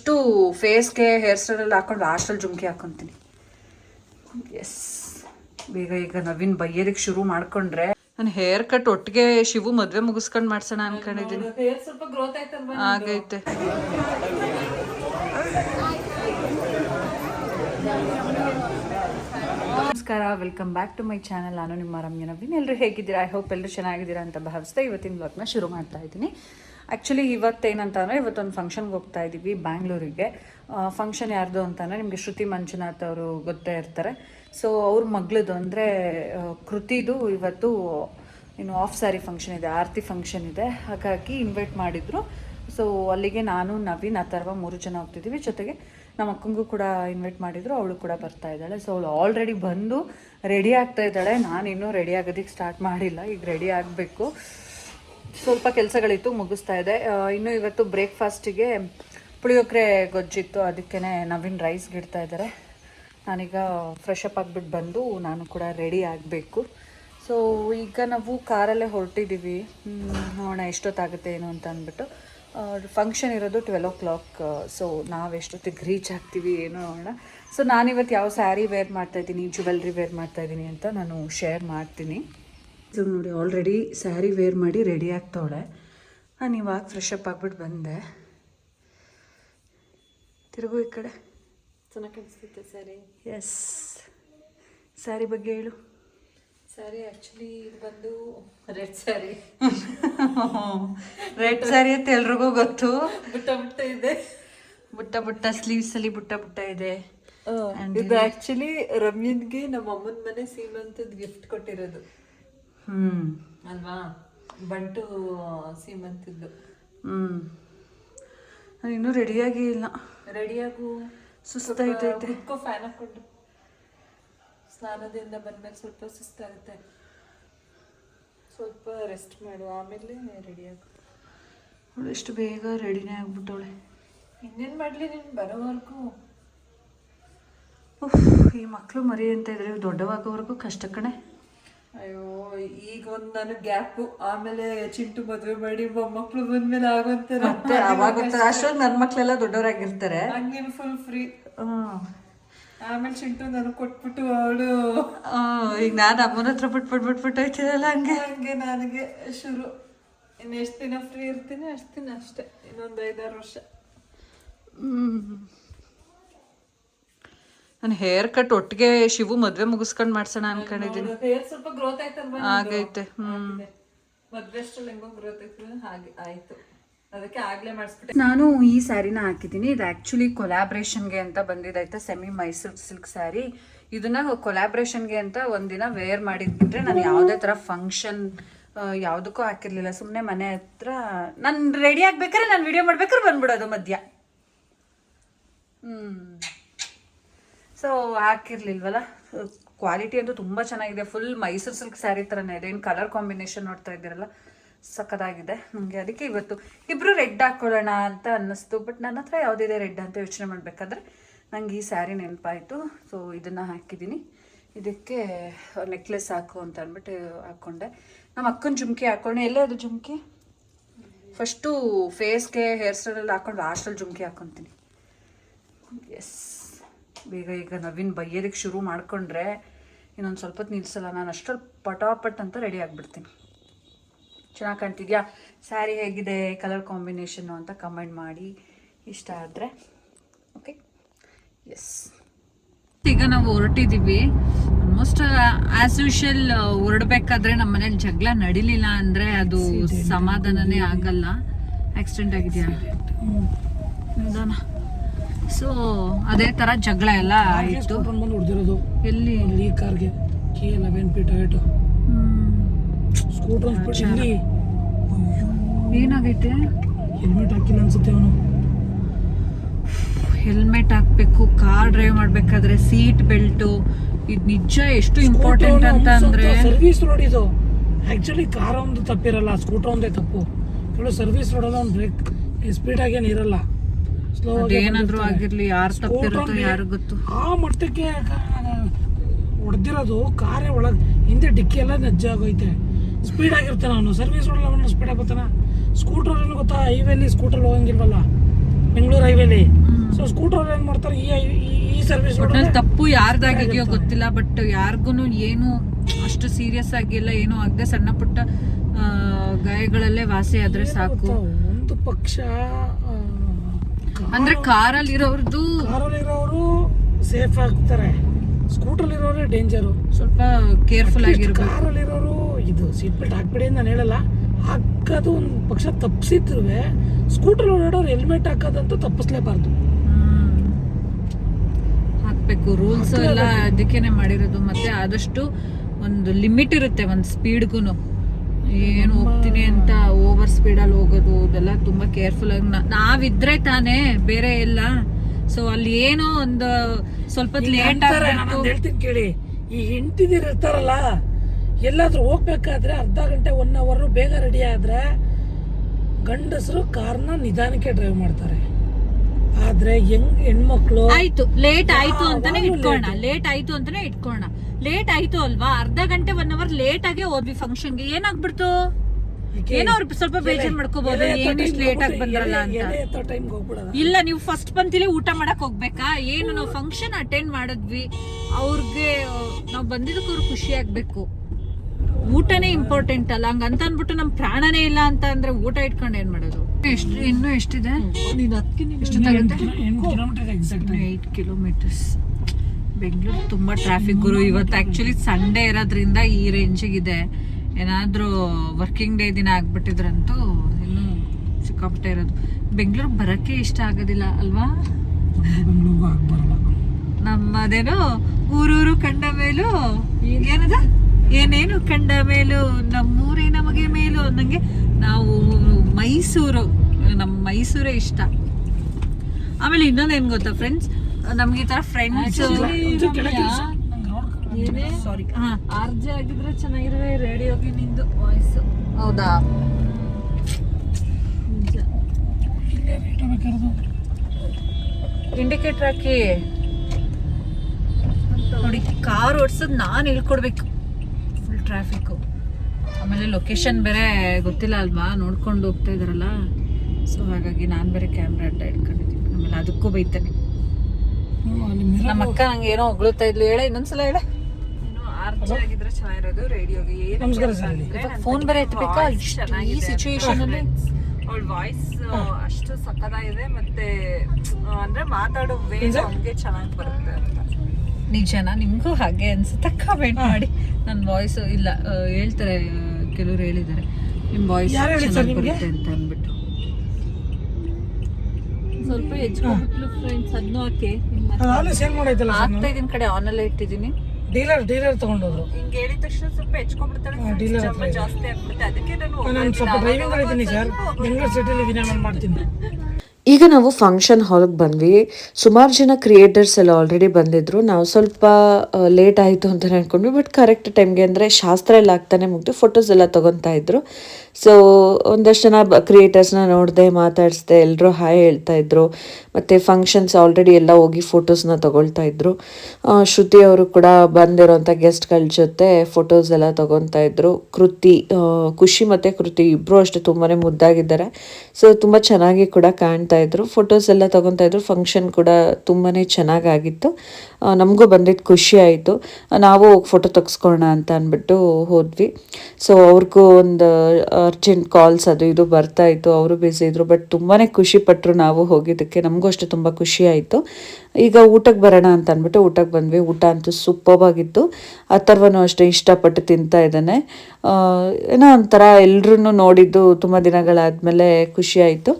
First ಫೇಸ್ಗೆ hair style ಹಾಕೊಂಡು ಲಾಸ್ಟಲ್ಲಿ ಜುಮ್ಕಿ ಹಾಕೊತೀನಿ. S ಬೇಗ ಈಗ ನವೀನ್ ಬೈಯೋದಕ್ಕೆ ಶುರು ಮಾಡ್ಕೊಂಡ್ರೆ. ನಾನು ಹೇರ್ ಕಟ್ ಒಟ್ಟಿಗೆ ಶಿವು ಮದುವೆ ಮುಗಿಸ್ಕೊಂಡು ಮಾಡ್ಸೋಣ ಅನ್ಕೊಂಡಿದ್ದೀನಿ ಹೇರ್ ಸ್ವಲ್ಪ ಗ್ರೋತ್ ಆಯ್ತಲ್ವಾ ಆಗೈತೆ. ನಮಸ್ಕಾರ welcome back to my channel ನಾನು ನಿಮ್ಮ ರಮ್ಯ ನವೀನ್. ಎಲ್ಲರೂ ಹೇಗಿದ್ದೀರಾ? ಐ ಹೋಪ್ ಎಲ್ಲರೂ ಚೆನ್ನಾಗಿದ್ದೀರಾ ಅಂತ ಭಾವಿಸ್ತಾ ಇವತ್ತಿನ ಬ್ಲಾಗ್ನ ಶುರು ಮಾಡ್ತಾ ಇದ್ದೀನಿ. ಆ್ಯಕ್ಚುಲಿ ಇವತ್ತೇನಂತ ಅಂದರೆ ಇವತ್ತೊಂದು ಫಂಕ್ಷನ್ಗೆ ಹೋಗ್ತಾ ಇದ್ದೀವಿ ಬ್ಯಾಂಗ್ಳೂರಿಗೆ ಫಂಕ್ಷನ್ ಯಾರ್ದು ಅಂತಂದರೆ, ನಿಮಗೆ ಶ್ರುತಿ ಮಂಜುನಾಥ್ ಅವರು ಗೊತ್ತೇ ಇರ್ತಾರೆ. ಸೊ ಅವ್ರ ಮಗಳದು ಅಂದರೆ ಕೃತಿದು ಇವತ್ತು ಏನು ಆಫ್ ಸ್ಯಾರಿ ಫಂಕ್ಷನ್ ಇದೆ, ಆರತಿ ಫಂಕ್ಷನ್ ಇದೆ. ಹಾಗಾಗಿ ಇನ್ವೈಟ್ ಮಾಡಿದ್ರು. ಸೊ ಅಲ್ಲಿಗೆ ನಾನು, ನವೀನ್, ಅಥರ್ವ ಮೂರು ಜನ ಹೋಗ್ತಿದ್ದೀವಿ ಜೊತೆಗೆ ನಮ್ಮ ಅಕ್ಕಂಗೂ ಕೂಡ ಇನ್ವೈಟ್ ಮಾಡಿದ್ರು, ಅವಳು ಕೂಡ ಬರ್ತಾ ಇದ್ದಾಳೆ. ಸೊ ಅವಳು ಆಲ್ರೆಡಿ ಬಂದು ರೆಡಿ ಆಗ್ತಾ ಇದ್ದಾಳೆ. ನಾನು ಇನ್ನೂ ರೆಡಿ ಆಗೋದಕ್ಕೆ ಸ್ಟಾರ್ಟ್ ಮಾಡಿಲ್ಲ. ಈಗ ರೆಡಿ ಆಗಬೇಕು. ಸ್ವಲ್ಪ ಕೆಲಸಗಳಿತ್ತು, ಮುಗಿಸ್ತಾ ಇದೆ. ಇನ್ನು ಇವತ್ತು ಬ್ರೇಕ್ಫಾಸ್ಟಿಗೆ ಪುಳಿಯೋಗರೆ ಗೊಜ್ಜಿತ್ತು. ಅದಕ್ಕೇ ನವೀನ್ ರೈಸ್ಗೆ ಇಡ್ತಾ ಇದ್ದಾರೆ. ನಾನೀಗ ಫ್ರೆಶ್ ಅಪ್ ಆಗಿಬಿಟ್ಟು ಬಂದು ನಾನು ಕೂಡ ರೆಡಿ ಆಗಬೇಕು. ಸೊ ಈಗ ನಾವು ಕಾರಲ್ಲೇ ಹೊರಟಿದ್ದೀವಿ ನೋಡೋಣ ಎಷ್ಟೊತ್ತಾಗುತ್ತೆ ಏನು ಅಂತ ಅಂದ್ಬಿಟ್ಟು. ಫಂಕ್ಷನ್ ಇರೋದು ಟ್ವೆಲ್ ಓ ಕ್ಲಾಕ್ ಸೊ ನಾವು ಎಷ್ಟೊತ್ತಿಗೆ ರೀಚ್ ಆಗ್ತೀವಿ ಏನೋ ನೋಡೋಣ. ಸೊ ನಾನಿವತ್ತು ಯಾವ ಸ್ಯಾರಿ ವೇರ್ ಮಾಡ್ತಾಯಿದ್ದೀನಿ ಜ್ಯುವೆಲ್ರಿ ವೇರ್ ಮಾಡ್ತಾಯಿದ್ದೀನಿ ಅಂತ ನಾನು ಶೇರ್ ಮಾಡ್ತೀನಿ. ಸೊ ನೋಡಿ ಆಲ್ರೆಡಿ ಸ್ಯಾರಿ ವೇರ್ ಮಾಡಿ ರೆಡಿ ಆಗ್ತಾವಳೆ. ನಾನು ಇವಾಗ ಫ್ರೆಶ್ ಅಪ್ ಆಗಿಬಿಟ್ಟು ಬಂದೆ. ತಿರುಗು ಈ ಕಡೆ. ಚೆನ್ನಾಗಿ ಕಾಣಿಸ್ತಿತ್ತು ಸ್ಯಾರಿ ಎಸ್ ಸ್ಯಾರಿ ಬಗ್ಗೆ ಹೇಳು. ಸ್ಯಾರಿ ಆ್ಯಕ್ಚುಲಿ ಇದು ಬಂದು ರೆಡ್ ಸ್ಯಾರಿ ರೆಡ್ ಸ್ಯಾರಿ ಅಂತ ಎಲ್ರಿಗೂ ಗೊತ್ತು. ಬುಟ್ಟ ಬುಟ್ಟ ಇದೆ. ಬುಟ್ಟ ಬುಟ್ಟ ಸ್ಲೀವ್ಸ್ ಅಲ್ಲಿ ಬುಟ್ಟ ಬುಟ್ಟ ಇದೆ. ಇದು ಆ್ಯಕ್ಚುಲಿ ರಮ್ಯನ್ಗೆ ನಮ್ಮ ಅಮ್ಮನ ಮನೆ ಸೀಮಂತದ ಗಿಫ್ಟ್ ಕೊಟ್ಟಿರೋದು. ಹ್ಮ್. ಅಲ್ವಾ? ಬಂಟು ಸೀಮಂತಿದ್ದು. ಹ್ಮ್. ನಾನು ಇನ್ನೂ ರೆಡಿಯಾಗಿ ಇಲ್ಲ. ರೆಡಿಯಾಗು. ಸುಸ್ತಾಯ್ತೈತೆ. ಕುತ್ಕೋ ಫ್ಯಾನ್ ಹಾಕೊಂಡು ಸ್ನಾನದಿಂದ ಬಂದ್ಮೇಲೆ ಸ್ವಲ್ಪ ಸುಸ್ತಾಗುತ್ತೆ. ಸ್ವಲ್ಪ ರೆಸ್ಟ್ ಮಾಡು ಆಮೇಲೆ ರೆಡಿ ಆಗು ಅವಳು ಎಷ್ಟು ಬೇಗ ರೆಡಿನೇ ಆಗ್ಬಿಟ್ಟವಳೆ. ಇನ್ನೇನು ಮಾಡಲಿ ನೀನು? ಬರೋವರೆಗೂ ಈ ಮಕ್ಕಳು ಮರಿ ಅಂತ ಇದ್ರೆ ದೊಡ್ಡವಾಗೋವರೆಗೂ ಕಷ್ಟ ಕಣೆ. ಅಯ್ಯೋ ಈಗ ಒಂದು ನಾನು ಗ್ಯಾಪು ಆಮೇಲೆ ಚಿಂಟು ಮದುವೆ ಮಾಡಿ ಮೊಮ್ಮಕ್ಳು ಬಂದ್ಮೇಲೆ ಆಗೋಂತಾರೆ ಮತ್ತೆ ಅವಾಗ ಅಷ್ಟೊಂದು ನನ್ನ ಮಕ್ಕಳೆಲ್ಲ ದೊಡ್ಡವರಾಗಿರ್ತಾರೆ. ಹಂಗೇನು ಫುಲ್ ಫ್ರೀ ಆಮೇಲೆ ಚಿಂಟು ನನಗೆ ಕೊಟ್ಬಿಟ್ಟು ಅವಳು. ಈಗ ನಾನು ಅಮ್ಮನ ಹತ್ರ ಬಿಟ್ಬಿಟ್ಟು ಬಿಟ್ಬಿಟ್ಟು ಹೋಯ್ತಿರಲ್ಲ ಹಂಗೆ. ಹಂಗೆ ನನಗೆ ಶುರು. ಇನ್ನು ಎಷ್ಟು ದಿನ ಫ್ರೀ ಇರ್ತೀನಿ ಅಷ್ಟು ದಿನ ಅಷ್ಟೇ. ಇನ್ನೊಂದು ಐದಾರು ವರ್ಷ. ನಾನು ಹೇರ್ ಕಟ್ ಒಟ್ಟಿಗೆ ಶಿವು ಮದ್ವೆ ಮುಗಿಸ್ಕೊಂಡು ಮಾಡ್ಸೋಣ ಅನ್ಕೊಂಡಿದ್ದೀನಿ ಸ್ವಲ್ಪ ಗ್ರೋತ್ ಆಯ್ತಲ್ವಾ ಆಗೈತೆ ಹ್ಮ್. ಮದ್ವೆ ಹೆಂಗೋ ಗ್ರೋತ್ ಆಯ್ತು. ಹಾಗೆ ಆಯ್ತು. ಅದಕ್ಕೆ ಆಗ್ಲೇ ಮಾಡಿಸ್ಬಿಟ್ಟೆ. ನಾನು ಈ ಸ್ಯಾರಿನ ಹಾಕಿದ್ದೀನಿ. ಇದು ಆ್ಯಕ್ಚುಲಿ ಕೊಲಾಬ್ರೇಷನ್ಗೆ ಅಂತ ಬಂದಿದ್ದಾಯ್ತಾ ಸೆಮಿ ಮೈಸೂರು ಸಿಲ್ಕ್ ಸ್ಯಾರಿ ಇದನ್ನ ಕೊಲಾಬ್ರೇಷನ್ಗೆ ಅಂತ ಒಂದಿನ ವೇರ್ ಮಾಡಿದ್ಬಿಟ್ರೆ ನಾನು ಯಾವುದೇ ಥರ ಫಂಕ್ಷನ್ ಯಾವುದಕ್ಕೂ ಹಾಕಿರ್ಲಿಲ್ಲ. ಸುಮ್ಮನೆ ಮನೆ ಹತ್ರ ನಾನು ರೆಡಿ ಆಗ್ಬೇಕಾದ್ರೆ ನಾನು ವಿಡಿಯೋ ಮಾಡ್ಬೇಕಾದ್ರೆ ಬಂದ್ಬಿಡೋದು ಮಧ್ಯ. ಹ್ಞೂ ಸೊ ಹಾಕಿರ್ಲಿಲ್ವಲ್ಲ? ಕ್ವಾಲಿಟಿ ಅಂತೂ ತುಂಬ ಚೆನ್ನಾಗಿದೆ. ಫುಲ್ ಮೈಸೂರು ಸಿಲ್ಕ್ ಸ್ಯಾರಿ ಥರನೇ ಇದೆ. ಏನು ಕಲರ್ ಕಾಂಬಿನೇಷನ್ ನೋಡ್ತಾ ಇದ್ದೀರಲ್ಲ? ಸಕ್ಕದಾಗಿದೆ ನನಗೆ ಅದಕ್ಕೆ ಇವತ್ತು ಇಬ್ಬರು ರೆಡ್ ಹಾಕ್ಕೊಳ್ಳೋಣ ಅಂತ ಅನ್ನಿಸ್ತು. ಬಟ್ ನನ್ನ ಹತ್ರ ಯಾವುದಿದೆ ರೆಡ್ ಅಂತ ಯೋಚನೆ ಮಾಡಬೇಕಾದ್ರೆ ನಂಗೆ ಈ ಸ್ಯಾರಿ ನೆನಪಾಯಿತು. ಸೊ ಇದನ್ನು ಹಾಕಿದ್ದೀನಿ. ಇದಕ್ಕೆ ನೆಕ್ಲೆಸ್ ಹಾಕು ಅಂತ ಅಂದ್ಬಿಟ್ಟು ಹಾಕ್ಕೊಂಡೆ ನಮ್ಮ ಅಕ್ಕನ ಜುಮ್ಕಿ ಹಾಕ್ಕೊಂಡೆ ಎಲ್ಲೇ ಅದು ಜುಮ್ಕಿ? ಫಸ್ಟು ಫೇಸ್ಗೆ ಹೇರ್ ಸ್ಟೈಲಲ್ಲಿ ಹಾಕ್ಕೊಂಡು ಲಾಸ್ಟಲ್ಲಿ ಜುಮ್ಕಿ ಹಾಕ್ಕೊತೀನಿ ಎಸ್ ಬೇಗ ಈಗ ನವೀನ್ ಬೈಯೋದಕ್ಕೆ ಶುರು ಮಾಡಿಕೊಂಡ್ರೆ ಇನ್ನೊಂದು ಸ್ವಲ್ಪ ಹೊತ್ತು ನಿಲ್ಲಿಸಲ್ಲ ನಾನು ಅಷ್ಟರಲ್ಲಿ ಪಟಾಪಟ್ ಅಂತ ರೆಡಿ ಆಗಿಬಿಡ್ತೀನಿ. ಚೆನ್ನಾಗಿ ಕಾಣ್ತಿದ್ಯಾ ಸ್ಯಾರಿ ಹೇಗಿದೆ ಕಲರ್ ಕಾಂಬಿನೇಷನ್ನು ಅಂತ ಕಮೆಂಟ್ ಮಾಡಿ. ಇಷ್ಟ ಆದರೆ ಓಕೆ ಎಸ್ ಈಗ ನಾವು ಹೊರಟಿದ್ದೀವಿ ಆಲ್ಮೋಸ್ಟ್ ಆಸ್ ಯೂಶಲ್ ಹೊರಡ್ಬೇಕಾದ್ರೆ ನಮ್ಮ ಮನೇಲಿ ಜಗಳ ನಡಿಲಿಲ್ಲ ಅಂದರೆ ಅದು ಸಮಾಧಾನನೇ ಆಗಲ್ಲ. ಆಕ್ಸಿಡೆಂಟ್ ಆಗಿದೆಯಾ? ನಿಧಾನ. ಸೊ ಅದೇ ಥರ ಜಗಳ ಎಲ್ಲ ಆಯಿತು. ಬಂದು ಹೊಡೆದಿರೋದು. ಎಲ್ಲಿ? ಈ ಕಾರ್ಗೆ K eleven P Toyota scooter ಇಲ್ಲಿ. ಏನಾಗೈತೆ? ಹೆಲ್ಮೆಟ್ ಹಾಕಿಲ್ಲ ಅನ್ಸುತ್ತೆ ಅವನು. ಹೆಲ್ಮೆಟ್ ಹಾಕ್ಬೇಕು ಕಾರ್ ಡ್ರೈವ್ ಮಾಡ್ಬೇಕಾದ್ರೆ ಸೀಟ್ ಬೆಲ್ಟು ಇದು ನಿಜ ಎಷ್ಟು ಇಂಪಾರ್ಟೆಂಟ್ ಅಂತ ಅಂದ್ರೆ ಸರ್ವಿಸ್ ರೋಡ್ ಇದು. ಆಕ್ಚುಲಿ ಕಾರ್ ಒಂದು ತಪ್ಪಿರಲ್ಲ. ಸ್ಕೂಟರ್ ಒಂದೇ ತಪ್ಪು. ಕೆಲವು ಸರ್ವಿಸ್ ರೋಡಲ್ಲ ಅವ್ನು ಬ್ರೇಕ್ ಸ್ಪೀಡ್ ಇರಲ್ಲ. ಅದೇನಾದ್ರೂ ಆಗಿರ್ಲಿ ಯಾರು ತಪ್ಪಿರುತ್ತೋ ಯಾರು ಗೊತ್ತು? ಆ ಮಟ್ಟಕ್ಕೆ ಹೊಡೆದಿರೋದು ಕಾರೇ ಒಳಗೆ ಹಿಂದೆ ಡಿಕ್ಕಿ ಎಲ್ಲ ನಜ್ಜ ಆಗೋಯ್ತೆ. ಸ್ಪೀಡ್ ಆಗಿರ್ತಾನೆ ಅವನು. ಸರ್ವಿಸ್ ರೋಡಲ್ಲಿ ಅವನು ಸ್ಪೀಡ್ ಆಗ್ಬೋತಾನ ಸ್ಕೂಟರ್ ಏನು ಗೊತ್ತಾ? ಹೈವೇಲಿ ಸ್ಕೂಟರ್ ಹೋಗಂಗಿಲ್ವಲ್ಲ? ಬೆಂಗಳೂರು ಹೈವೇಲಿ ಸೊ ಸ್ಕೂಟರ್ ಏನು ಮಾಡ್ತಾರೆ? ಈ ಈ- ಸರ್ವಿಸ್ ತಪ್ಪು ಯಾರ್ದಾಗಿದೆಯೋ ಗೊತ್ತಿಲ್ಲ ಬಟ್ ಯಾರಿಗೂ ಏನು ಅಷ್ಟು ಸೀರಿಯಸ್ ಆಗಿಲ್ಲ ಏನೂ ಆಗದೆ ಸಣ್ಣ ಪುಟ್ಟ ಗಾಯಗಳಲ್ಲೇ ವಾಸಿ ಆದ್ರೆ ಸಾಕು. ಒಂದು ಪಕ್ಷ ಅಂದ್ರೆ ಕಾರಲ್ಲಿ ಇರೋರ್ದು ಕಾರಲ್ಲಿರೋರು ಸೇಫ್ ಆಗ್ತಾರೆ. ಸ್ಕೂಟ್ರಲ್ಲಿರೋರೇ ಡೇಂಜರು ಸ್ವಲ್ಪ ಕೇರ್ಫುಲ್ ಆಗಿರ್ಬೇಕು. ಕಾರಲ್ಲಿರೋರು ಇದು ಸೀಟ್ ಬೆಲ್ಟ್ ಹಾಕ್ಬೇಡಿ ಅಂತ ನಾನು ಹೇಳಲ್ಲ. ಹಾಕೋದು ಒಂದು ಪಕ್ಷ ತಪ್ಪಿಸಿದ್ರು ಸ್ಕೂಟರ್ ಓಡಾಡೋರು ಹೆಲ್ಮೆಟ್ ಹಾಕೋದಂತೂ ತಪ್ಪಿಸ್ಲೇಬಾರ್ದು. ಹಾಕ್ಬೇಕು. ರೂಲ್ಸ್ ಎಲ್ಲ ಅದಕ್ಕೇನೆ ಮಾಡಿರೋದು. ಮತ್ತೆ ಆದಷ್ಟು ಒಂದು ಲಿಮಿಟ್ ಇರುತ್ತೆ ಒಂದು ಸ್ಪೀಡ್ಗೂ ಏನು ಹೋಗ್ತೀನಿ ಅಂತ ಓವರ್ ಸ್ಪೀಡಲ್ಲಿ ಹೋಗೋದು ಅದೆಲ್ಲ ತುಂಬಾ ಕೇರ್ಫುಲ್ ಆಗಿ ನಾವಿದ್ರೆ ತಾನೇ ಬೇರೆ ಎಲ್ಲ ಸೊ ಅಲ್ಲಿ ಏನೋ ಒಂದು ಸ್ವಲ್ಪ ಲೇಟ್ ಹೇಳ್ತೀನಿ ಕೇಳಿ. ಈ ಹೆಂಡತಿದಿರು ಇರ್ತಾರಲ್ಲ ಎಲ್ಲಾದ್ರೂ ಹೋಗ್ಬೇಕಾದ್ರೆ ಅರ್ಧ ಗಂಟೆ ಒನ್ ಅವರ್ ಬೇಗ ರೆಡಿ ಆದ್ರೆ ಗಂಡಸರು ಕಾರ್ನ ನಿಧಾನಕ್ಕೆ ಡ್ರೈವ್ ಮಾಡ್ತಾರೆ. ಆದ್ರೆ ಹೆಂಗ್ ಹೆಣ್ಮಕ್ಳು ಆಯ್ತು ಲೇಟ್ ಆಯ್ತು ಅಂತಾನೆ ಇಟ್ಕೋಣ ಲೇಟ್ ಆಯ್ತು ಅಂತಾನೆ ಇಟ್ಕೋಣ ಲೇಟ್ ಆಯ್ತು ಅಲ್ವಾ? ಅರ್ಧ ಗಂಟೆ ಒನ್ ಅವರ್ ಲೇಟ್ ಆಗಿ ಹೋದ್ವಿ ಫಂಕ್ಷನ್ಗೆ ಏನಾಗ್ಬಿಡ್ತು? ಏನೋ ಅವ್ರು ಸ್ವಲ್ಪ ಬೇಜಾರ್ ಮಾಡ್ಕೋಬಹುದು ಏನು ಇಷ್ಟು ಲೇಟ್ ಆಗಿ ಬಂದ್ರಲ್ಲ ಅಂತ. ಇಲ್ಲ ನೀವು ಫಸ್ಟ್ ಬಂತಿಲಿ ಊಟ ಮಾಡಕ್ ಹೋಗ್ಬೇಕಾ? ಏನು ನಾವು ಫಂಕ್ಷನ್ ಅಟೆಂಡ್ ಮಾಡಿದ್ವಿ. ಅವ್ರಿಗೆ ನಾವು ಬಂದಿದ್ದಕ್ಕೆ ಅವ್ರು ಖುಷಿ ಆಗ್ಬೇಕು. ಊಟನೇ ಇಂಪಾರ್ಟೆಂಟ್ ಅಲ್ಲ. ಹಂಗ ಅಂತ ಅನ್ಬಿಟ್ಟು ನಮ್ ಪ್ರಾಣನೇ ಇಲ್ಲ ಅಂತ ಅಂದ್ರೆ ಊಟ ಇಟ್ಕೊಂಡು ಏನ್ ಮಾಡೋದು? ಎಷ್ಟು ಇನ್ನು ಎಷ್ಟಿದೆ? ಎಕ್ಸಾಕ್ಟ್ ಏಯ್ಟ್ ಕಿಲೋಮೀಟರ್ಸ್ ಬೆಂಗಳೂರು ತುಂಬಾ ಟ್ರಾಫಿಕ್ ಗುರು. ಇವತ್ತು ಆಕ್ಚುಲಿ ಸಂಡೇ ಇರೋದ್ರಿಂದ ಈ ರೇಂಜಿಗಿದೆ ಏನಾದ್ರೂ ವರ್ಕಿಂಗ್ ಡೇ ದಿನ ಆಗ್ಬಿಟ್ಟಿದ್ರಂತೂ ಇನ್ನೂ ಸಿಕ್ಕಾಪಟ್ಟೆ ಇರೋದು. ಬೆಂಗಳೂರು ಬರಕ್ಕೆ ಇಷ್ಟ ಆಗೋದಿಲ್ಲ ಅಲ್ವಾ? ನಮ್ಮದೇನೋ ಊರೂರು ಕಂಡ ಮೇಲೂ ಏನದ? ಏನೇನು ಕಂಡ ಮೇಲೂ ನಮ್ಮೂರೇ ನಮಗೆ ಮೇಲೂ ಅನ್ನಂಗೆ ನಾವು ಮೈಸೂರು ನಮ್ಮ ಮೈಸೂರೇ ಇಷ್ಟ. ಆಮೇಲೆ ಇನ್ನೊಂದೇನು ಗೊತ್ತಾ ಫ್ರೆಂಡ್ಸ್ ನಮ್ಗೆ ಈ ತರ ಫ್ರೆಂಡ್ಸ್ ಸಾರಿ. ಆರ್ಜೆ ಆಗಿದ್ರೆ ಚೆನ್ನಾಗಿರುವೆ ರೇಡಿಯೋಗೆ ನಿಂದು ವಾಯ್ಸ್ ಹೌದಾ? ಇಂಡಿಕೇಟರ್ ಹಾಕಿ. ನೋಡಿ ಕಾರ್ ಓಡಿಸೋದು ನಾನು ಹೇಳ್ಕೊಡ್ಬೇಕು. ಫುಲ್ ಟ್ರಾಫಿಕ್ಕು ಆಮೇಲೆ ಲೊಕೇಶನ್ ಬೇರೆ ಗೊತ್ತಿಲ್ಲ ಅಲ್ವಾ? ನೋಡ್ಕೊಂಡು ಹೋಗ್ತಾ ಇದಾರಲ್ಲ. ಸೊ ಹಾಗಾಗಿ ನಾನು ಬೇರೆ ಕ್ಯಾಮ್ರಾ ಅಡ್ಡ ಇಟ್ಕೊಂಡಿದ್ದೀನಿ ಆಮೇಲೆ ಅದಕ್ಕೂ ಬೈತಾನೆ. ನಮ್ಮ ಅಕ್ಕ ನಂಗೆ ಏನೋ ಹೊಗಳುತ್ತಾ ಇದ್ಲು. ಹೇಳ ಇನ್ನೊಂದ್ಸಲ ಹೇಳ. ಆರ್ಜೆ ಆಗಿದ್ರೆ ಚೆನ್ನಾಗಿರೋದು ರೇಡಿಯೋಗೆ ಏನು ನಮಸ್ಕಾರ ಸರ್. ಫೋನ್ ಬೇರೆ ಎತ್ತಬೇಕಾ ಈ ಸಿಚುವೇಶನ್ ಅಲ್ಲಿ? ಅವಳ ವಾಯ್ಸ್ ಅಷ್ಟು ಸಕ್ಕದಾಗಿದೆ ಮತ್ತೆ ಅಂದ್ರೆ ಮಾತಾಡೋ ವೇ ನಮಗೆ ಚೆನ್ನಾಗಿ ಬರುತ್ತೆ ಅಂತ. ನಿಜನಾ? ನಿಮಗೂ ಹಾಗೆ ಅನ್ಸುತ್ತೆ? ಕಮೆಂಟ್ ಮಾಡಿ. ನನ್ನ ವಾಯ್ಸ್ ಇಲ್ಲ. ಹೇಳ್ತಾರೆ ಕೆಲವರು ಹೇಳಿದ್ದಾರೆ. ನಿಮ್ಮ ವಾಯ್ಸ್ ಚೆನ್ನಾಗಿ ಬರುತ್ತೆ ಅಂತ ಅಂದ್ಬಿಟ್ಟು. ಸ್ವಲ್ಪ ಹೆಚ್ಕೊಂಡ್ಬಿಟ್ಲು ಫ್ರೆಂಡ್ಸ್ ಅದನ್ನೂ ಹಾಕಿ ನಾನು ಸೇಲ್ ಮಾಡೈತಲ್ಲ ಆಗ್ತಾ ಇದೀನಿ ಕಡೆ ಆನಲ್ಲೇ ಇಟ್ಟಿದ್ದೀನಿ. ಡೀಲರ್ ಡೀಲರ್ ತಗೊಂಡೋದ್ರು. ಹಿಂಗೆ ಹೇಳಿದ ತಕ್ಷಣ ಸ್ವಲ್ಪ ಹೆಚ್ಕೊಂಡ್ಬಿಡ್ತಾಳೆ ಡೀಲರ್ ಜಾಸ್ತಿ ಆಗ್ಬಿಡುತ್ತೆ. ಅದಕ್ಕೆ ನಾನು ಸ್ವಲ್ಪ ಡ್ರೈವಿಂಗ್ ಮಾಡಿದ್ದೀನಿ ಸರ್ ಬೆಂಗಳೂರು ಸಿಟಿಲಿ ಇದ್ದೀನಿ. ಆಮೇಲೆ ಮಾಡ್ತೀನಿ. ಈಗ ನಾವು ಫಂಕ್ಷನ್ ಹಾಲ್ಗೆ ಬಂದ್ವಿ. ಸುಮಾರು ಜನ ಕ್ರಿಯೇಟರ್ಸ್ ಎಲ್ಲ ಆಲ್ರೆಡಿ ಬಂದಿದ್ರು. ನಾವು ಸ್ವಲ್ಪ ಲೇಟ್ ಆಯಿತು ಅಂತ ಅಂದ್ಕೊಂಡ್ವಿ ಬಟ್ ಕರೆಕ್ಟ್ ಟೈಮ್ಗೆ ಅಂದರೆ ಶಾಸ್ತ್ರ ಎಲ್ಲ ಆಗ್ತಾನೆ ಮುಗ್ದು ಫೋಟೋಸ್ ಎಲ್ಲ ತೊಗೊತಾ ಇದ್ರು. ಸೊ ಒಂದಷ್ಟು ಜನ ಕ್ರಿಯೇಟರ್ಸ್ನ ನೋಡಿದೆ, ಮಾತಾಡಿಸ್ದೆ ಎಲ್ಲರೂ ಹಾಯ್ ಹೇಳ್ತಾ ಇದ್ರು. ಮತ್ತು ಫಂಕ್ಷನ್ಸ್ ಆಲ್ರೆಡಿ ಎಲ್ಲ ಹೋಗಿ ಫೋಟೋಸ್ನ ತೊಗೊಳ್ತಾ ಇದ್ರು. ಶ್ರುತಿ ಅವರು ಕೂಡ ಬಂದಿರೋಂಥ ಗೆಸ್ಟ್ಗಳ ಜೊತೆ ಫೋಟೋಸ್ ಎಲ್ಲ ತೊಗೊತಾ ಇದ್ರು. ಕೃತಿ ಖುಷಿ ಮತ್ತು ಕೃತಿ ಇಬ್ಬರೂ ಅಷ್ಟೇ ತುಂಬಾ ಮುದ್ದಾಗಿದ್ದಾರೆ. ಸೊ ತುಂಬ ಚೆನ್ನಾಗಿ ಕೂಡ ಕಾಣ್ತಾ ಇದ್ರು. ಫೋಟೋಸ್ ಎಲ್ಲ ತಗೊತಾ ಇದ್ರು. ಫಂಕ್ಷನ್ ಕೂಡ ತುಂಬಾ ಚೆನ್ನಾಗಾಗಿತ್ತು. ನಮಗೂ ಬಂದಿದ್ದು ಖುಷಿ ಆಯಿತು. ನಾವು ಫೋಟೋ ತೆಗ್ಸ್ಕೊಳ್ಳೋಣ ಅಂತ ಅಂದ್ಬಿಟ್ಟು ಹೋದ್ವಿ. ಸೊ ಅವ್ರಿಗೂ ಒಂದು ಅರ್ಜೆಂಟ್ ಕಾಲ್ಸ್ ಅದು ಇದು ಬರ್ತಾ ಇತ್ತು. ಅವರು ಬ್ಯುಸಿ ಇದ್ರು ಬಟ್ ತುಂಬಾ ಖುಷಿ ಪಟ್ಟರು ನಾವು ಹೋಗಿದ್ದಕ್ಕೆ. ನಮಗೂ ಅಷ್ಟೇ ತುಂಬ ಖುಷಿ ಆಯಿತು. ಈಗ ಊಟಕ್ಕೆ ಬರೋಣ ಅಂತ ಅಂದ್ಬಿಟ್ಟು ಊಟಕ್ಕೆ ಬಂದ್ವಿ. ಊಟ ಅಂತೂ ಸೂಪರ್ ಆಗಿತ್ತು. ಅಥರ್ವನು ಅಷ್ಟೇ ಇಷ್ಟಪಟ್ಟು ತಿಂತಾ ಇದ್ದಾನೆ. ಏನೋ ಒಂಥರ ಎಲ್ಲರೂ ನೋಡಿದ್ದು ತುಂಬ ದಿನಗಳಾದಮೇಲೆ ಖುಷಿ ಆಯಿತು.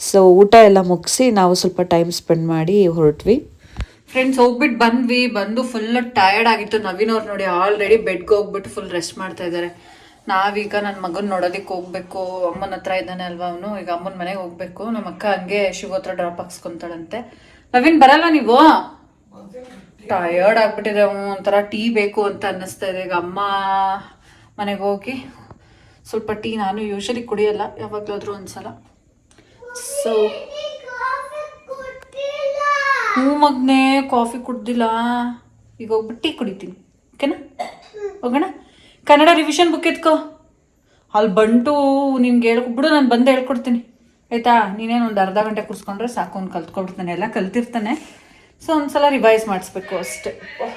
ಸೊ ಊಟ ಎಲ್ಲ ಮುಗಿಸಿ ನಾವು ಸ್ವಲ್ಪ ಟೈಮ್ ಸ್ಪೆಂಡ್ ಮಾಡಿ ಹೊರಟ್ವಿ. ಫ್ರೆಂಡ್ಸ್ ಹೋಗ್ಬಿಟ್ಟು ಬಂದ್ವಿ. ಬಂದು ಫುಲ್ ಟಯರ್ಡ್ ಆಗಿತ್ತು. ನವೀನ್ ಅವ್ರು ನೋಡಿ ಆಲ್ರೆಡಿ ಬೆಡ್ಗೆ ಹೋಗ್ಬಿಟ್ಟು ಫುಲ್ ರೆಸ್ಟ್ ಮಾಡ್ತಾ ಇದ್ದಾರೆ ನಾವೀಗ ನನ್ನ ಮಗನ ನೋಡೋದಕ್ಕೆ ಹೋಗ್ಬೇಕು. ಅಮ್ಮನ ಹತ್ರ ಇದ್ದಾನೆ ಅಲ್ವಾ ಅವನು? ಈಗ ಅಮ್ಮನ ಮನೆಗೆ ಹೋಗ್ಬೇಕು. ನಮ್ಮ ಅಕ್ಕ ಹಂಗೆ ಶಿವ ಹತ್ರ ಡ್ರಾಪ್ ಹಾಕ್ಸ್ಕೊಂತಾಳಂತೆ. ನವೀನ್, ಬರಲ್ಲ ನೀವು? ಟಯರ್ಡ್ ಆಗ್ಬಿಟ್ಟಿದೆ. ಒಂಥರ ಟೀ ಬೇಕು ಅಂತ ಅನ್ನಿಸ್ತಾ ಇದೆ. ಈಗ ಅಮ್ಮ ಮನೆಗೆ ಹೋಗಿ ಸ್ವಲ್ಪ ಟೀ ನಾನು ಯೂಶಲಿ ಕುಡಿಯಲ್ಲ. ಯಾವಾಗಲಾದರೂ ಒಂದ್ಸಲ. ಸೊ ಹ್ಞೂ ಮಗ್ನೆ ಕಾಫಿ ಕುಡ್ದಿಲ್ಲ. ಈಗ ಹೋಗ್ಬಿಟ್ಟು ಟೀ ಕುಡಿತೀನಿ ಓಕೆನಾ ಹೋಗೋಣ? ಕನ್ನಡ ರಿವಿಷನ್ ಬುಕ್ ಎತ್ಕೋ. ಅಲ್ಲಿ ಬಂಟು ನಿನ್ಗೆ ಹೇಳ್ಕೊಬಿಡು ನಾನು ಬಂದು ಹೇಳ್ಕೊಡ್ತೀನಿ. ಆಯ್ತಾ? ನೀನೇನು ಒಂದು ಅರ್ಧ ಗಂಟೆ ಕೂರಿಸ್ಕೊಂಡ್ರೆ ಸಾಕು ಒಂದು ಕಲ್ತ್ಕೊಬಿಡ್ತಾನೆ ಎಲ್ಲ ಕಲ್ತಿರ್ತಾನೆ. ಸೊ ಒಂದ್ಸಲ ರಿವೈಸ್ ಮಾಡಿಸ್ಬೇಕು ಅಷ್ಟೆ.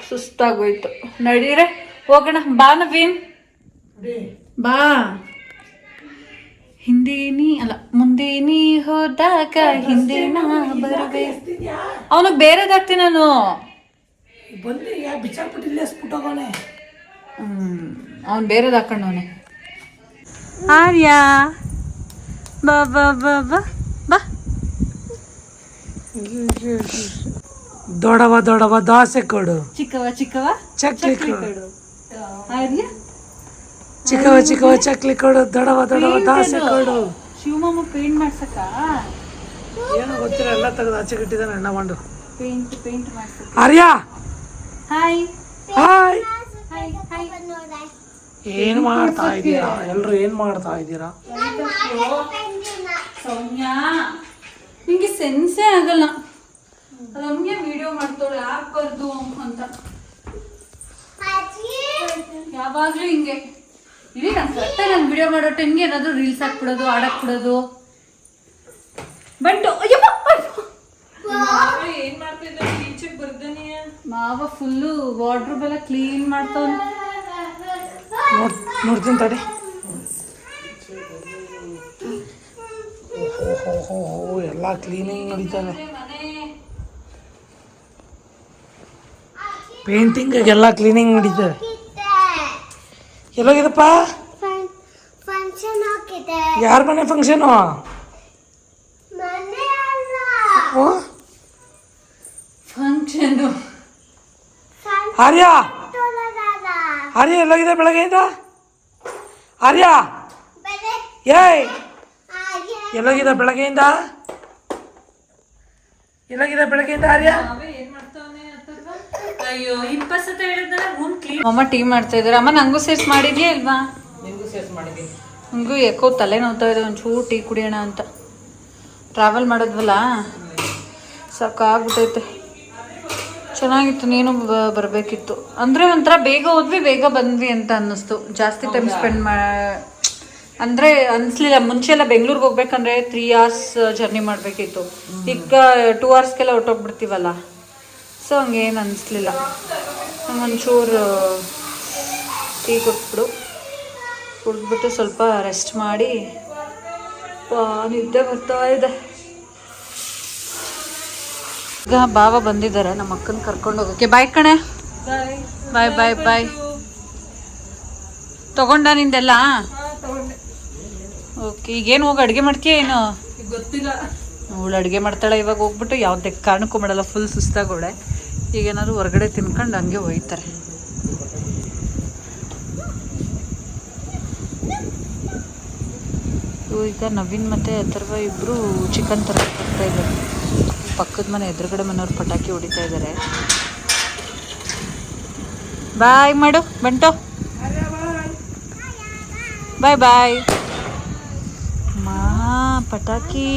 ಸುಸ್ತಾಗೋಯ್ತು. ನಡೀರೆ ಹೋಗೋಣ. ಬಾ ನವೀನ್. ಬಾ. ಹಿಂದೆ ನೀ ಅಲ್ಲ ಮುಂದೇನಿ ನೀ ಹೋದಾಗ ಹಿಂದೆ ನಾ ಬರುವೆ? ಅವನಿಗೆ ಬೇರೆದಾಗ್ತೀನಿ ನಾನು. ಬಂದು ಯಾ ಬಿಚ್ಚಾಕ್ಬಿಟ್ಟು ಇಲ್ಲೇ ಹ್ಮ್ ಅವ್ನು ಬೇರೆದು ಹಾಕೊಂಡವನೆ ಆರ್ಯ ಬಾ ಬಾ ಬಾ ಬಾ ಬಾ. ದೊಡವ ದೊಡವ ದೋಸೆ ಕೊಡು. ಚಿಕ್ಕವ ಚಿಕ್ಕವ? ಚಕ್ಲಿ ಕೊಡು. ಆರ್ಯ? ಚಿಕ್ಕವ ಚಿಕ್ಕವ ಚಕ್ಲಿ ಕೊಡು ದಡವ ದಡವ ದಾಸೆ ಕೊಡು. ಶಿವಮೊಗ್ಗ ಪೇಂಟ್ ಮಾಡ್ಸಕ್ಕ? ಏನು ಗೊತ್ತಿಲ್ಲ ಎಲ್ಲ ತೆಗೆದು ಆಚೆ ಕಟ್ಟಿದ್ದಾನೆ ಅಣ್ಣ ಮಾಡು paint paint ಮಾಡ್ಸಕ್ಕ. Arya? Hi hi hi hi ಏನ್ ಮಾಡ್ತಾ ಇದ್ದೀರಾ? ಎಲ್ರು ಏನ್ ಮಾಡ್ತಾ ಇದ್ದೀರಾ? ಸೌಮ್ಯ ನಿಂಗೆ ಸೆನ್ಸೇ ಆಗಲ್ಲ. ರಮ್ಯ ವಿಡಿಯೋ ಮಾಡ್ತಾಳೆ ಹಾಕ್ಬಾರ್ದು ಅಂತ. ಯಾವಾಗ್ಲೂ ಹಿಂಗೆ. ಇಡೀ ನಾನು ಕರೆಕ್ಟಾಗಿ ನಾನು ವಿಡಿಯೋ ಮಾಡೋ ಟೈಮ್ಗೆ ಏನಾದರೂ ರೀಲ್ಸ್ ಹಾಕ್ಬಿಡೋದು ಆಡಕ್ ಬಿಡೋದು ಬಂಟು ಅಯ್ಯಪ್ಪ ಮಾವ ಫುಲ್ಲು ವಾರ್ಡ್ರೋಬ್ ಎಲ್ಲ ಕ್ಲೀನ್ ಮಾಡ್ತಾವ್ ನೋಡ್ ನೋಡ್ತೀನಿ ತಡಿ ಓಹೋ ಎಲ್ಲ ಕ್ಲೀನಿಂಗ್ ನಡೀತಾನೆ. ಪೇಂಟಿಂಗ್ ಎಲ್ಲ ಕ್ಲೀನಿಂಗ್ ನಡೀತದೆ. ಎಲ್ಲೋಗಿದಪ್ಪ? ಯಾರ ಮನೆ ಫಂಕ್ಷನು ಮನೆ ಅಲ್ಲ. ಫಂಕ್ಷನು ಆರ್ಯ? ಆರ್ಯ ಎಲ್ಲೋಗಿದೆ ಬೆಳಗ್ಗೆಯಿಂದ? ಆರ್ಯ? ಏಯ್! ಎಲ್ಲೋಗಿದೆ ಬೆಳಗ್ಗೆಯಿಂದ? ಎಲ್ಲೋಗಿದೆ ಬೆಳಗ್ಗೆಯಿಂದ ಆರ್ಯ? ಅಯ್ಯೋ ಇಪ್ಪತ್ತು ಹೇಳಿದ್ರೆ ರೂಮ್ ಕ್ಲೀನ್ ಅಮ್ಮ ಟೀ ಮಾಡ್ತಾ ಇದ್ದಾರೆ. ಅಮ್ಮ ನಂಗೂ ಸೇರ್ಸ್ ಮಾಡಿದ್ಯಾ ಇಲ್ವಾ? ನಿಂಗೂ ಸೇರ್ಸ್ ಮಾಡಿದ್ದೀನಿ. ನಂಗೂ ಯಾಕೋ ತಲೆ ನೋವ್ತಾ ಇದೆ ಒಂಚೂರು ಟೀ ಕುಡಿಯೋಣ ಅಂತ. ಟ್ರಾವೆಲ್ ಮಾಡಿದ್ವಲ್ಲ? ಸಾಕಾಗ್ಬಿಟ್ಟೈತೆ. ಚೆನ್ನಾಗಿತ್ತು ನೀನು ಬರಬೇಕಿತ್ತು ಬರ್ಬೇಕಿತ್ತು. ಅಂದರೆ ಒಂಥರ ಬೇಗ ಹೋದ್ವಿ ಬೇಗ ಬಂದ್ವಿ ಅಂತ ಅನ್ನಿಸ್ತು. ಜಾಸ್ತಿ ಟೈಮ್ ಸ್ಪೆಂಡ್ ಮಾ ಅಂದರೆ ಅನಿಸ್ಲಿಲ್ಲ ಮುಂಚೆ ಎಲ್ಲ ಬೆಂಗ್ಳೂರಿಗೆ ಹೋಗ್ಬೇಕಂದ್ರೆ ತ್ರೀ ಅವರ್ಸ್ ಜರ್ನಿ ಮಾಡಬೇಕಿತ್ತು. ಈಗ ಟೂ ಅವರ್ಸ್ಗೆಲ್ಲ ಹೊರ್ಟೋಗ್ಬಿಡ್ತೀವಲ್ಲ? ಸೊ ಹಂಗೇನು ಅನಿಸ್ಲಿಲ್ಲ. ಒಂಚೂರು ಟೀ ಕೊಟ್ಬಿಡು. ಕುಡಿದ್ಬಿಟ್ಟು ಸ್ವಲ್ಪ ರೆಸ್ಟ್ ಮಾಡಿ. ನಿದ್ದೆ ಬರ್ತಾ ಇದೆ. ಈಗ ಬಾವ ಬಂದಿದ್ದಾರೆ ನಮ್ಮ ಅಕ್ಕನ ಕರ್ಕೊಂಡು ಹೋಗೋಕೆ ಬಾಯ್ ಕಣೆ. ಬಾಯ್. ಬಾಯ್ ಬಾಯ್ ತಗೊಂಡ ನಿಂದೆಲ್ಲ? ಓಕೆ ಈಗೇನು ಹೋಗಿ ಅಡುಗೆ ಮಾಡ್ತೀಯ ಏನು? ಗೊತ್ತಿಲ್ಲ. ಅವಳು ಅಡುಗೆ ಮಾಡ್ತಾಳೆ ಇವಾಗ ಹೋಗ್ಬಿಟ್ಟು ಯಾವುದೇ ಕಾರಣಕ್ಕೂ ಮಾಡಲ್ಲ ಫುಲ್ ಸುಸ್ತಾಗೋಳೆ ಈಗ ಏನಾದ್ರು ಹೊರಗಡೆ ತಿನ್ಕೊಂಡು ಹಂಗೆ ಹೋಯ್ತಾರೆ ಈಗ ನವೀನ್ ಮತ್ತು ಅಥರ್ವ ಇಬ್ಬರು ಚಿಕನ್ ತರಕ್ಕೆ ಬರ್ತಾ ಇದ್ದಾರೆ. ಪಕ್ಕದ ಮನೆ ಎದುರುಗಡೆ ಮನೆಯವ್ರು ಪಟಾಕಿ ಹೊಡಿತಾ ಇದ್ದಾರೆ. ಬಾಯ್ ಮಾಡು, ಬಂಟು. ಬಾಯ್ ಬಾಯ್. ಮಾ, ಪಟಾಕಿ.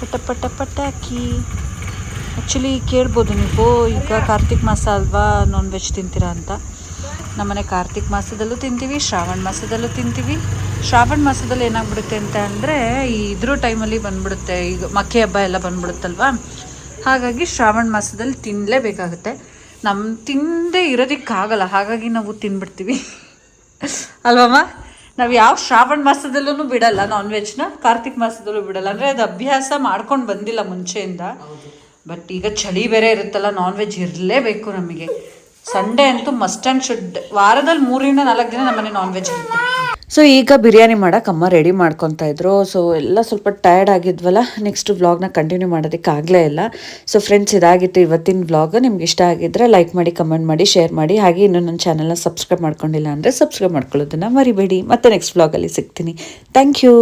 ಪಟ ಪಟ ಪಟಾಕಿ. ಆ್ಯಕ್ಚುಲಿ ಕೇಳ್ಬೋದು ನೀವು. ಈಗ ಕಾರ್ತಿಕ್ ಮಾಸ ಅಲ್ವಾ ನಾನ್ ವೆಜ್ ತಿಂತೀರಾ ಅಂತ. ನಮ್ಮನೆ ಕಾರ್ತಿಕ್ ಮಾಸದಲ್ಲೂ ತಿಂತೀವಿ, ಶ್ರಾವಣ ಮಾಸದಲ್ಲೂ ತಿಂತೀವಿ. ಶ್ರಾವಣ ಮಾಸದಲ್ಲಿ ಏನಾಗ್ಬಿಡುತ್ತೆ ಅಂತ ಅಂದರೆ, ಈ ಇದ್ರ ಟೈಮಲ್ಲಿ ಬಂದ್ಬಿಡುತ್ತೆ. ಈಗ ಮಕ್ಕಿ ಹಬ್ಬ ಎಲ್ಲ ಬಂದ್ಬಿಡುತ್ತಲ್ವಾ? ಹಾಗಾಗಿ ಶ್ರಾವಣ ಮಾಸದಲ್ಲಿ ತಿನ್ನಲೇಬೇಕಾಗುತ್ತೆ ನಮ್ಮ ತಿಂದೇ ಇರೋದಕ್ಕಾಗಲ್ಲ, ಹಾಗಾಗಿ ನಾವು ತಿನ್ಬಿಡ್ತೀವಿ. ಅಲ್ವಮ್ಮ ನಾವು ಯಾವ ಶ್ರಾವಣ ಮಾಸದಲ್ಲೂ ಬಿಡಲ್ಲ ನಾನ್ ವೆಜ್ನ ಕಾರ್ತಿಕ್ ಮಾಸದಲ್ಲೂ ಬಿಡಲ್ಲ. ಅಂದರೆ ಅದು ಅಭ್ಯಾಸ ಮಾಡ್ಕೊಂಡು ಬಂದಿಲ್ಲ ಮುಂಚೆಯಿಂದ. ಬಟ್ ಈಗ ಚಳಿ ಬೇರೆ ಇರುತ್ತಲ್ಲ ನಾನ್ ವೆಜ್ ಇರಲೇಬೇಕು ನಮಗೆ. ಸಂಡೇ ಅಂತೂ ಮಸ್ಟ್ ಆ್ಯಂಡ್ ಶುಡ್ ವಾರದಲ್ಲಿ ಮೂರರಿಂದ ನಾಲ್ಕು ದಿನ ನಮ್ಮನೆ ನಾನ್ ವೆಜ್ ಇರುತ್ತೆ. ಸೊ ಈಗ ಬಿರಿಯಾನಿ ಮಾಡಕ್ಕೆ ಅಮ್ಮ ರೆಡಿ ಮಾಡ್ಕೊತಾ ಇದ್ರು. ಸೊ ಎಲ್ಲ ಸ್ವಲ್ಪ ಟಯರ್ಡ್ ಆಗಿದ್ವಲ್ಲ ನೆಕ್ಸ್ಟ್ ವ್ಲಾಗ್ನ ಕಂಟಿನ್ಯೂ ಮಾಡೋದಕ್ಕೆ ಆಗಲೇ ಇಲ್ಲ. ಸೊ ಫ್ರೆಂಡ್ಸ್ ಇದಾಗಿತ್ತು ಇವತ್ತಿನ ವ್ಲಾಗ್ ನಿಮ್ಗೆ ಇಷ್ಟ ಆಗಿದ್ರೆ ಲೈಕ್ ಮಾಡಿ ಕಮೆಂಟ್ ಮಾಡಿ ಶೇರ್ ಮಾಡಿ. ಹಾಗೆ ಇನ್ನೂ ನನ್ನ ಚಾನಲ್ನ ಸಬ್ಸ್ಕ್ರೈಬ್ ಮಾಡ್ಕೊಂಡಿಲ್ಲ ಅಂದರೆ ಸಬ್ಸ್ಕ್ರೈಬ್ ಮಾಡ್ಕೊಳ್ಳೋದನ್ನ ಮರಿಬೇಡಿ. ಮತ್ತೆ ನೆಕ್ಸ್ಟ್ ವ್ಲಾಗಲ್ಲಿ ಸಿಗ್ತೀನಿ. Thank you